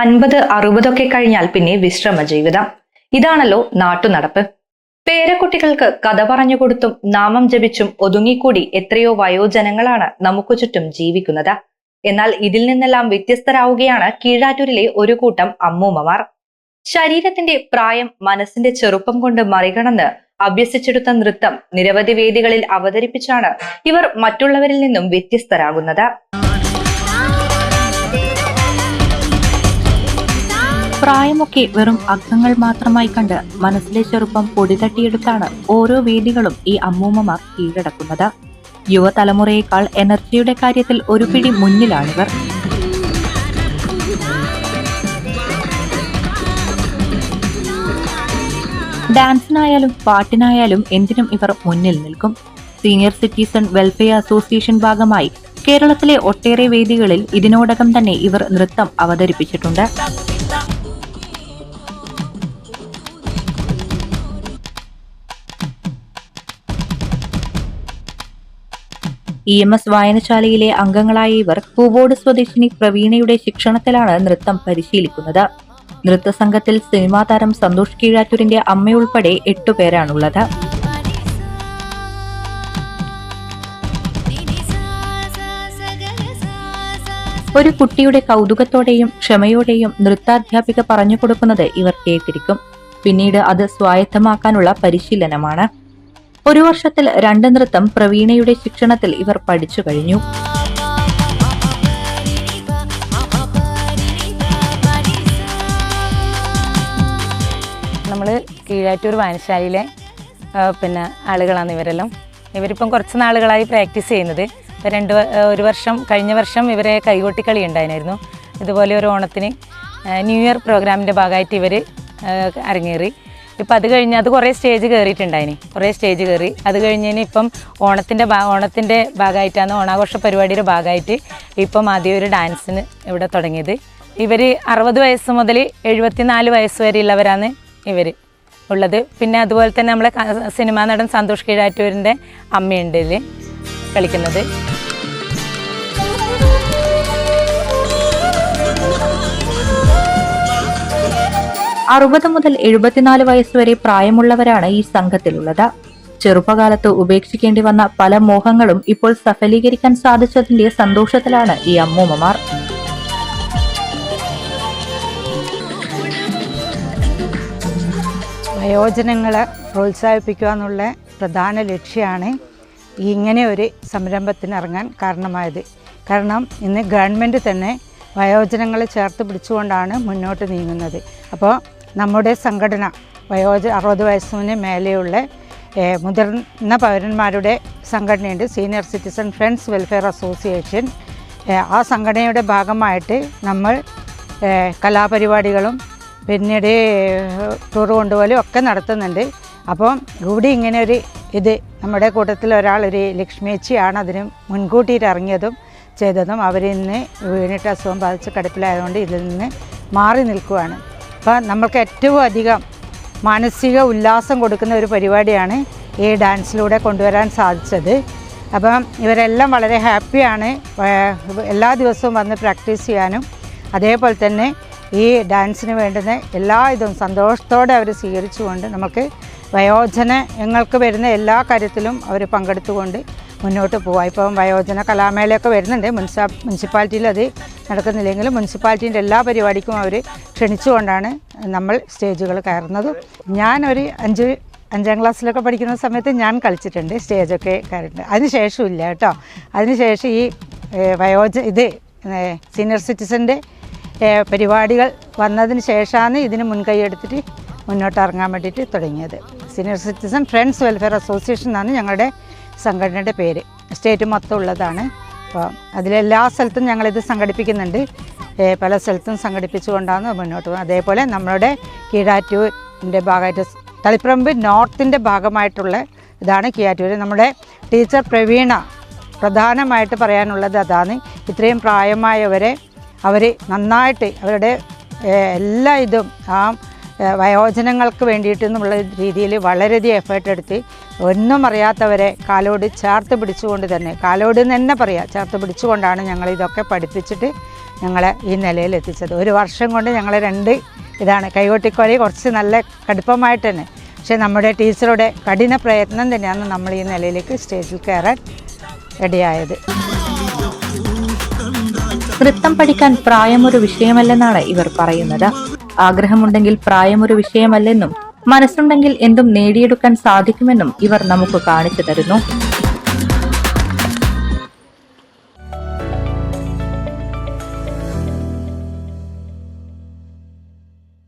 അൻപത് അറുപതൊക്കെ കഴിഞ്ഞാൽ പിന്നെ വിശ്രമ ജീവിതം. ഇതാണല്ലോ നാട്ടുനടപ്പ്. പേരക്കുട്ടികൾക്ക് കഥ പറഞ്ഞുകൊടുത്തും നാമം ജപിച്ചും ഒതുങ്ങിക്കൂടി എത്രയോ വയോജനങ്ങളാണ് നമുക്ക് ചുറ്റും ജീവിക്കുന്നത്. എന്നാൽ ഇതിൽ നിന്നെല്ലാം വ്യത്യസ്തരാവുകയാണ് കീഴാറ്റൂരിലെ ഒരു കൂട്ടം അമ്മൂമ്മമാർ. ശരീരത്തിന്റെ പ്രായം മനസ്സിന്റെ ചെറുപ്പം കൊണ്ട് മറികടന്ന് അഭ്യസിച്ചെടുത്ത നൃത്തം നിരവധി വേദികളിൽ അവതരിപ്പിച്ചാണ് ഇവർ മറ്റുള്ളവരിൽ നിന്നും വ്യത്യസ്തരാകുന്നത്. പ്രായമൊക്കെ വെറും അക്കങ്ങൾ മാത്രമായി കണ്ട് മനസ്സിലെ ചെറുപ്പം പൊടിതട്ടിയെടുത്താണ് ഓരോ വേദികളും ഈ അമ്മൂമ്മമാർ കീഴടക്കുന്നത്. യുവതലമുറയേക്കാൾ എനർജിയുടെ കാര്യത്തിൽ ഒരു പിടി മുന്നിലാണിവർ. ഡാൻസിനായാലും പാട്ടിനായാലും എന്തിനും ഇവർ മുന്നിൽ നിൽക്കും. സീനിയർ സിറ്റിസൺ വെൽഫെയർ അസോസിയേഷൻ ഭാഗമായി കേരളത്തിലെ ഒട്ടേറെ വേദികളിൽ ഇതിനോടകം തന്നെ ഇവർ നൃത്തം അവതരിപ്പിച്ചിട്ടുണ്ട്. ഇ എം എസ് വായനശാലയിലെ അംഗങ്ങളായ ഇവർ പൂവോട് സ്വദേശിനി പ്രവീണയുടെ ശിക്ഷണത്തിലാണ് നൃത്തം പരിശീലിക്കുന്നത്. നൃത്തസംഘത്തിൽ സിനിമാ താരം സന്തോഷ് കീഴാറ്റൂരിന്റെ അമ്മയുൾപ്പെടെ എട്ടുപേരാണുള്ളത് ഒരു കുട്ടിയുടെ കൗതുകത്തോടെയും ക്ഷമയോടെയും നൃത്താധ്യാപിക പറഞ്ഞു കൊടുക്കുന്നത് ഇവർ കേട്ടിരിക്കും. പിന്നീട് അത് സ്വായത്തമാക്കാനുള്ള പരിശീലനമാണ്. ഒരു വർഷത്തിൽ രണ്ട് നൃത്തം പ്രവീണയുടെ ശിക്ഷണത്തിൽ ഇവർ പഠിച്ചു കഴിഞ്ഞു. നമ്മൾ കീഴാറ്റൂർ വായനശാലയിലെ പിന്നെ ആളുകളാണ് ഇവരെല്ലാം. ഇവരിപ്പം കുറച്ച് നാളുകളായി പ്രാക്ടീസ് ചെയ്യുന്നത്. ഇപ്പം രണ്ട് ഒരു വർഷം കഴിഞ്ഞ വർഷം ഇവരെ കൈകൊട്ടിക്കളി ഉണ്ടായിരുന്നു ഇതുപോലെ ഒരു ഓണത്തിന് ന്യൂ ഇയർ പ്രോഗ്രാമിന്റെ ഭാഗമായിട്ട് ഇവർ അരങ്ങേറി. ഇപ്പം അത് കഴിഞ്ഞ് അത് കുറേ സ്റ്റേജ് കയറിയിട്ടുണ്ടായിന് കുറേ സ്റ്റേജ് കയറി അത് കഴിഞ്ഞതിന് ഇപ്പം ഓണത്തിന്റെ ഭാ ഓണത്തിന്റെ ഭാഗമായിട്ടാണ് ഓണാഘോഷ പരിപാടിയുടെ ഭാഗമായിട്ട് ഇപ്പം ആദ്യം ഒരു ഡാൻസിന് ഇവിടെ തുടങ്ങിയത്. ഇവർ അറുപത് വയസ്സ് മുതൽ എഴുപത്തിനാല് വയസ്സ് വരെയുള്ളവരാണ് ഇവർ ഉള്ളത്. പിന്നെ അതുപോലെ തന്നെ നമ്മളെ സിനിമാ നടൻ സന്തോഷ് കീഴാറ്റൂരിന്റെ അമ്മയുണ്ട് ഇതിൽ കളിക്കുന്നത്. അറുപത് മുതൽ എഴുപത്തിനാല് വയസ്സുവരെ പ്രായമുള്ളവരാണ് ഈ സംഘത്തിലുള്ളത്. ചെറുപ്പകാലത്ത് ഉപേക്ഷിക്കേണ്ടി വന്ന പല മോഹങ്ങളും ഇപ്പോൾ സഫലീകരിക്കാൻ സാധിച്ചതിന്റെ സന്തോഷത്തിലാണ് ഈ അമ്മൂമ്മമാർ. വയോജനങ്ങളെ പ്രോത്സാഹിപ്പിക്കുക എന്നുള്ള പ്രധാന ലക്ഷ്യമാണ് ഇങ്ങനെ ഒരു സംരംഭത്തിന് ഇറങ്ങാൻ കാരണമായത്. കാരണം ഇന്ന് ഗവൺമെന്റ് തന്നെ വയോജനങ്ങളെ ചേർത്ത് പിടിച്ചുകൊണ്ടാണ് മുന്നോട്ട് നീങ്ങുന്നത്. അപ്പോൾ നമ്മുടെ സംഘടന വയോജ അറുപത് വയസ്സിന് മേലെയുള്ള മുതിർന്ന പൗരന്മാരുടെ സംഘടനയുണ്ട്. Senior citizen friends welfare association ആ സംഘടനയുടെ ഭാഗമായിട്ട് നമ്മൾ കലാപരിപാടികളും പിന്നീട് ടൂർ കൊണ്ടുപോലും ഒക്കെ നടത്തുന്നുണ്ട്. അപ്പം ഇവിടെ ഇങ്ങനെ ഒരു ഇത് നമ്മുടെ കൂട്ടത്തിൽ ഒരാൾ ഒരു ലക്ഷ്മിയച്ചിയാണ് അതിന് മുൻകൂട്ടിയിട്ട് ഇറങ്ങിയതും ചെയ്തതും. അവരിന്ന് വീണിട്ട് അസുഖം ബാധിച്ച് കിടപ്പിലായതുകൊണ്ട് ഇതിൽ നിന്ന് മാറി നിൽക്കുകയാണ് അപ്പം നമ്മൾക്ക് ഏറ്റവും അധികം മാനസിക ഉല്ലാസം കൊടുക്കുന്ന ഒരു പരിപാടിയാണ് ഈ ഡാൻസിലൂടെ കൊണ്ടുവരാൻ സാധിച്ചത്. അപ്പം ഇവരെല്ലാം വളരെ ഹാപ്പിയാണ് എല്ലാ ദിവസവും വന്ന് പ്രാക്ടീസ് ചെയ്യാനും അതേപോലെ തന്നെ ഈ ഡാൻസിന് വേണ്ടുന്ന എല്ലാ ഇതും സന്തോഷത്തോടെ അവർ സ്വീകരിച്ചുകൊണ്ട് നമുക്ക് വയോജനങ്ങൾക്ക് വരുന്ന എല്ലാ കാര്യത്തിലും അവർ പങ്കെടുത്തുകൊണ്ട് മുന്നോട്ട് പോവാം. ഇപ്പം വയോജന കലാമേളയൊക്കെ വരുന്നുണ്ട്. മുനിസിപ്പാ മുനിസിപ്പാലിറ്റിയിൽ അത് നടക്കുന്നില്ലെങ്കിലും മുനിസിപ്പാലിറ്റീന്റെ എല്ലാ പരിപാടിക്കും അവർ ക്ഷണിച്ചുകൊണ്ടാണ് നമ്മൾ സ്റ്റേജുകൾ കയറുന്നതും. ഞാനൊരു അഞ്ച് അഞ്ചാം ക്ലാസ്സിലൊക്കെ പഠിക്കുന്ന സമയത്ത് ഞാൻ കളിച്ചിട്ടുണ്ട് സ്റ്റേജൊക്കെ കയറിയിട്ടുണ്ട് അതിന് ശേഷമില്ല കേട്ടോ. അതിന് ശേഷം ഈ വയോജ ഇത് സീനിയർ സിറ്റിസന്റെ പരിപാടികൾ വന്നതിന് ശേഷമാണ് ഇതിന് മുൻകൈ എടുത്തിട്ട് മുന്നോട്ട് ഇറങ്ങാൻ വേണ്ടിയിട്ട് തുടങ്ങിയത്. Senior citizen friends welfare association എന്നാണ് ഞങ്ങളുടെ സംഘടനയുടെ പേര്. സ്റ്റേറ്റ് മൊത്തം ഉള്ളതാണ്. അപ്പോൾ അതിലെല്ലാ സ്ഥലത്തും ഞങ്ങളിത് സംഘടിപ്പിക്കുന്നുണ്ട്. പല സ്ഥലത്തും സംഘടിപ്പിച്ചുകൊണ്ടാണ് മുന്നോട്ട് പോകുന്നത്. അതേപോലെ നമ്മളുടെ കീഴാറ്റൂരിന്റെ ഭാഗമായിട്ട് തളിപ്പറമ്പ് നോർത്തിന്റെ ഭാഗമായിട്ടുള്ള ഇതാണ് കീഴാറ്റൂർ നമ്മുടെ ടീച്ചർ പ്രവീണ പ്രധാനമായിട്ട് പറയാനുള്ളത് അതാണ്. ഇത്രയും പ്രായമായവരെ അവർ നന്നായിട്ട് അവരുടെ എല്ലാ ഇതും ആ വയോജനങ്ങൾക്ക് വേണ്ടിയിട്ട് എന്നുള്ള രീതിയിൽ വളരെയധികം എഫേർട്ട് എടുത്ത് ഒന്നും അറിയാത്തവരെ കാലോട് ചേർത്ത് പിടിച്ചുകൊണ്ട് തന്നെ കാലോട് തന്നെ പറയാം ചേർത്ത് പിടിച്ചുകൊണ്ടാണ് ഞങ്ങൾ ഇതൊക്കെ പഠിപ്പിച്ചിട്ട് ഞങ്ങളെ ഈ നിലയിൽ എത്തിച്ചത്. ഒരു വർഷം കൊണ്ട് ഞങ്ങൾ രണ്ട് ഇതാണ് കൈകൊട്ടിക്കളി കുറച്ച് നല്ല കടുപ്പമായിട്ട് തന്നെ. പക്ഷേ നമ്മുടെ ടീച്ചറുടെ കഠിന പ്രയത്നം തന്നെയാണ് നമ്മൾ ഈ നിലയിലേക്ക് സ്റ്റേജിൽ കയറാൻ റെഡിയായത്. നൃത്തം പഠിക്കാൻ പ്രായമൊരു വിഷയമല്ലെന്നാണ് ഇവർ പറയുന്നത്. ആഗ്രഹമുണ്ടെങ്കിൽ പ്രായമൊരു വിഷയമല്ലെന്നും മനസ്സുണ്ടെങ്കിൽ എന്തും നേടിയെടുക്കാൻ സാധിക്കുമെന്നും ഇവർ നമുക്ക് കാണിച്ചു തരുന്നു.